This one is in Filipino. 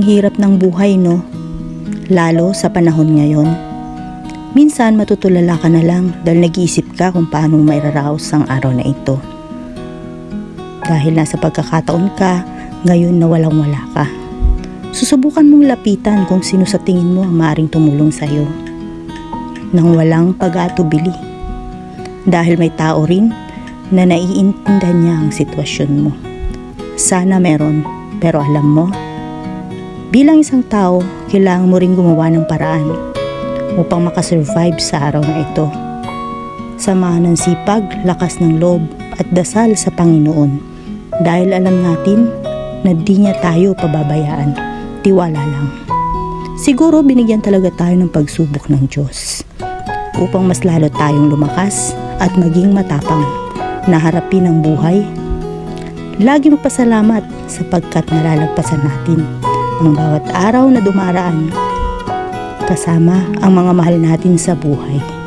Ang hirap ng buhay, no? Lalo sa panahon ngayon. Minsan matutulala ka na lang dahil nag-iisip ka kung paano mairaraos ang araw na ito. Dahil nasa pagkakataon ka, ngayon na walang wala ka. Susubukan mong lapitan kung sino sa tingin mo ang maaring tumulong sa iyo. Nang walang pag-atubili. Dahil may tao rin na naiintindihan niya ang sitwasyon mo. Sana meron, pero alam mo, bilang isang tao, kailangan mo rin gumawa ng paraan upang makasurvive sa araw na ito. Samahan ng sipag, lakas ng loob at dasal sa Panginoon dahil alam natin na di niya tayo pababayaan. Tiwala lang. Siguro binigyan talaga tayo ng pagsubok ng Diyos upang mas lalo tayong lumakas at maging matapang na harapin ang buhay. Lagi magpasalamat sapagkat nalalagpasan natin ang bawat araw na dumaraan kasama ang mga mahal natin sa buhay.